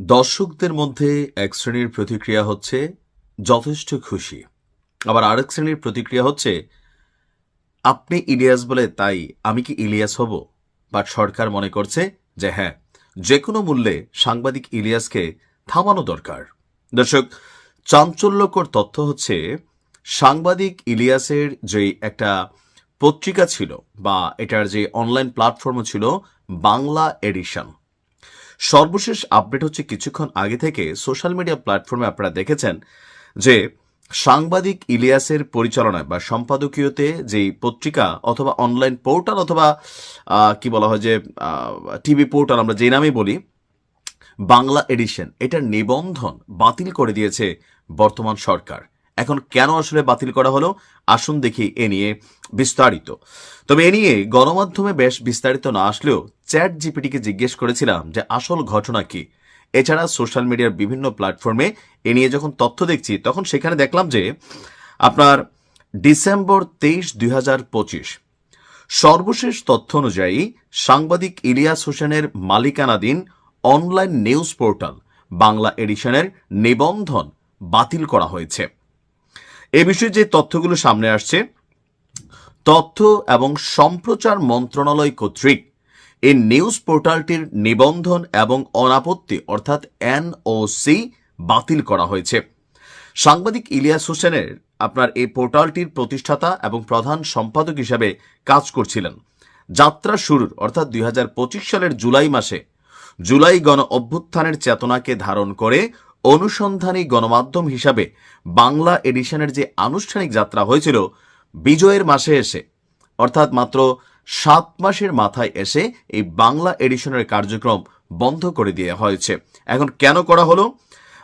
দর্শকদের মধ্যে এক শ্রেণির প্রতিক্রিয়া হচ্ছে যথেষ্ট খুশি। আবার আরেক শ্রেণির প্রতিক্রিয়া হচ্ছে, আপনি ইলিয়াস বলে, তাই আমি কি ইলিয়াস হব? বাট সরকার মনে করছে যে হ্যাঁ যে কোনো মূল্যে সাংবাদিক ইলিয়াসকে থামানো দরকার। দর্শক, চাঞ্চল্যকর তথ্য হচ্ছে, সাংবাদিক ইলিয়াসের যে একটা পত্রিকা ছিল বা এটার যে অনলাইন প্ল্যাটফর্ম ছিল, বাংলা এডিশন। সর্বশেষ আপডেট হচ্ছে কিছুক্ষণ আগে থেকে সোশ্যাল মিডিয়া প্ল্যাটফর্মে আপনারা দেখেছেন যে সাংবাদিক ইলিয়াসের পরিচালনায় বা সম্পাদকীয়তে যেই পত্রিকা অথবা অনলাইন পোর্টাল অথবা কি বলা হয় যে টিভি পোর্টাল আমরা যে নামেই বলি, বাংলা এডিশন এটার নিবন্ধন বাতিল করে দিয়েছে বর্তমান সরকার। এখন কেন আসলে বাতিল করা হলো? আসুন দেখি এ নিয়ে বিস্তারিত। তবে এ নিয়ে গণমাধ্যমে বেশ বিস্তারিত না আসলেও চ্যাট জিপিটিকে জিজ্ঞেস করেছিলাম যে আসল ঘটনা কি। এছাড়া সোশ্যাল মিডিয়ার বিভিন্ন প্ল্যাটফর্মে এ নিয়ে যখন তথ্য দেখছি, তখন সেখানে দেখলাম যে আপনার ডিসেম্বর তেইশ, দুই সর্বশেষ তথ্য অনুযায়ী সাংবাদিক ইলিয়াস হোসেনের মালিকানাধীন অনলাইন নিউজ পোর্টাল বাংলা এডিশনের নিবন্ধন বাতিল করা হয়েছে। এ বিষয়ে যে তথ্যগুলো সামনে আসছে, তথ্য এবং সম্প্রচার মন্ত্রণালয় কর্তৃক এই নিউজ পোর্টালটির নিবন্ধন এবং অনাপত্তি, অর্থাৎ এনওসি বাতিল করা হয়েছে। সাংবাদিক ইলিয়াস হোসেনের আপনার এই পোর্টালটির প্রতিষ্ঠাতা এবং প্রধান সম্পাদক হিসাবে কাজ করছিলেন। যাত্রা শুরুর, অর্থাৎ দুই হাজার পঁচিশ সালের জুলাই মাসে, জুলাই গণ অভ্যুত্থানের চেতনাকে ধারণ করে অনুসন্ধানী গণমাধ্যম হিসাবে বাংলা এডিশনের যে আনুষ্ঠানিক যাত্রা হয়েছিল বিজয়ের মাসে এসে, অর্থাৎ মাত্র সাত মাসের মাথায় এসে এই বাংলা এডিশনের কার্যক্রম বন্ধ করে দেওয়া হয়েছে। এখন কেন করা হলো?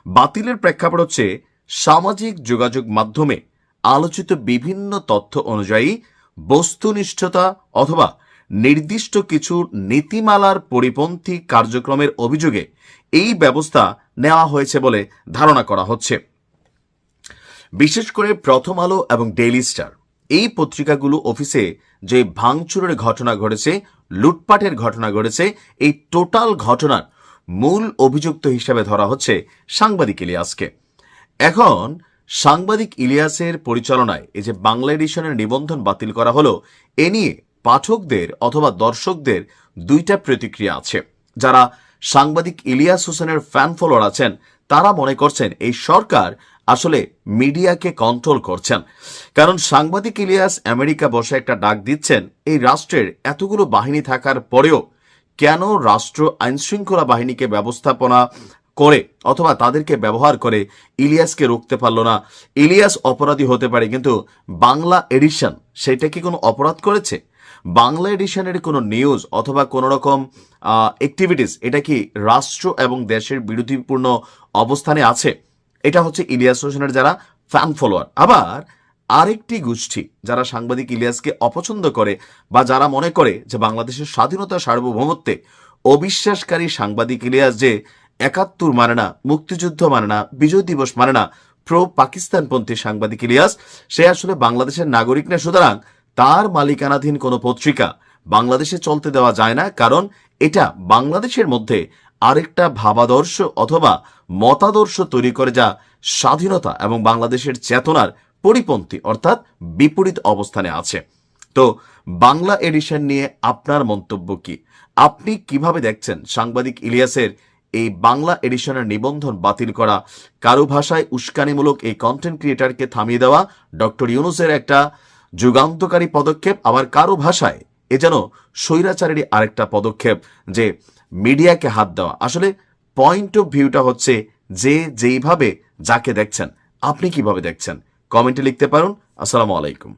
বাতিলের প্রেক্ষাপট হচ্ছে সামাজিক যোগাযোগ মাধ্যমে আলোচিত বিভিন্ন তথ্য অনুযায়ী বস্তুনিষ্ঠতা অথবা নির্দিষ্ট কিছু নীতিমালার পরিপন্থী কার্যক্রমের অভিযোগে এই ব্যবস্থা নেওয়া হয়েছে বলে ধারণা করা হচ্ছে। বিশেষ করে প্রথম আলো এবং ডেইলি স্টার। এই পত্রিকাগুলো অফিসে যে ভাঙচুরের ঘটনা ঘটেছে, লুটপাটের ঘটনা ঘটেছে, এই টোটাল ঘটনার মূল অভিযুক্ত হিসাবে ধরা হচ্ছে সাংবাদিক ইলিয়াসকে। এখন সাংবাদিক ইলিয়াসের পরিচালনায় এই যে বাংলা এডিশনের নিবন্ধন বাতিল করা হলো, এ নিয়ে পাঠকদের অথবা দর্শকদের দুইটা প্রতিক্রিয়া আছে। যারা সাংবাদিক ইলিয়াস হোসেনের ফ্যান ফলোয়ার আছেন। তারা মনে করছেন এই সরকার আসলে মিডিয়াকে কন্ট্রোল করছেন। কারণ সাংবাদিক ইলিয়াস আমেরিকা বসে একটা ডাক দিচ্ছেন, এই রাষ্ট্রের এতগুলো বাহিনী থাকার পরেও কেন রাষ্ট্র আইনশৃঙ্খলা বাহিনীকে ব্যবস্থাপনা করে অথবা তাদেরকে ব্যবহার করে ইলিয়াসকে রুখতে পারল না? ইলিয়াস অপরাধী হতে পারে, কিন্তু বাংলা এডিশন সেটা কি কোনো অপরাধ করেছে? বাংলা এডিশনের কোনো নিউজ অথবা কোনো রকম অ্যাক্টিভিটিস এটা কি রাষ্ট্র এবং দেশের বিরোধীপূর্ণ অবস্থানে আছে? এটা হচ্ছে ইলিয়াস হোসেনের যারা ফ্যান ফলোয়ার আবার আরেকটি গোষ্ঠী যারা সাংবাদিক ইলিয়াসকে অপছন্দ করে বা যারা মনে করে যে বাংলাদেশের স্বাধীনতা সার্বভৌমত্বে অবিশ্বাসকারী সাংবাদিক ইলিয়াস যে একাত্তর মানে না, মুক্তিযুদ্ধ মানে না, বিজয় দিবস মানে না প্রো পাকিস্তানপন্থী সাংবাদিক ইলিয়াস, সে আসলে বাংলাদেশের নাগরিক না। সুতরাং তার মালিকানাধীন কোনো পত্রিকা বাংলাদেশে চলতে দেওয়া যায় না, কারণ এটা বাংলাদেশের মধ্যে আরেকটা ভাবাদর্শ অথবা মতাদর্শ তৈরি করে যা স্বাধীনতা এবং বাংলাদেশের চেতনার পরিপন্থী, অর্থাৎ বিপরীত অবস্থানে আছে। তো বাংলা এডিশন নিয়ে আপনার মন্তব্য কি? আপনি কীভাবে দেখছেন সাংবাদিক ইলিয়াসের এই বাংলা এডিশনের নিবন্ধন বাতিল করা? কারও ভাষায় উস্কানিমূলক এই কন্টেন্ট ক্রিয়েটারকে থামিয়ে দেওয়া? ডক্টর ইউনুসের একটা যুগান্তকারী পদক্ষেপ আবার কারও ভাষায়? এ যেন স্বৈরাচারেরই আরেকটা পদক্ষেপ যে মিডিয়াকে হাত দেওয়া। আসলে পয়েন্ট অফ ভিউটা হচ্ছে যে যেইভাবে যাকে দেখছেন, আপনি কীভাবে দেখছেন? কমেন্টে লিখতে পারুন। আসসালামু আলাইকুম।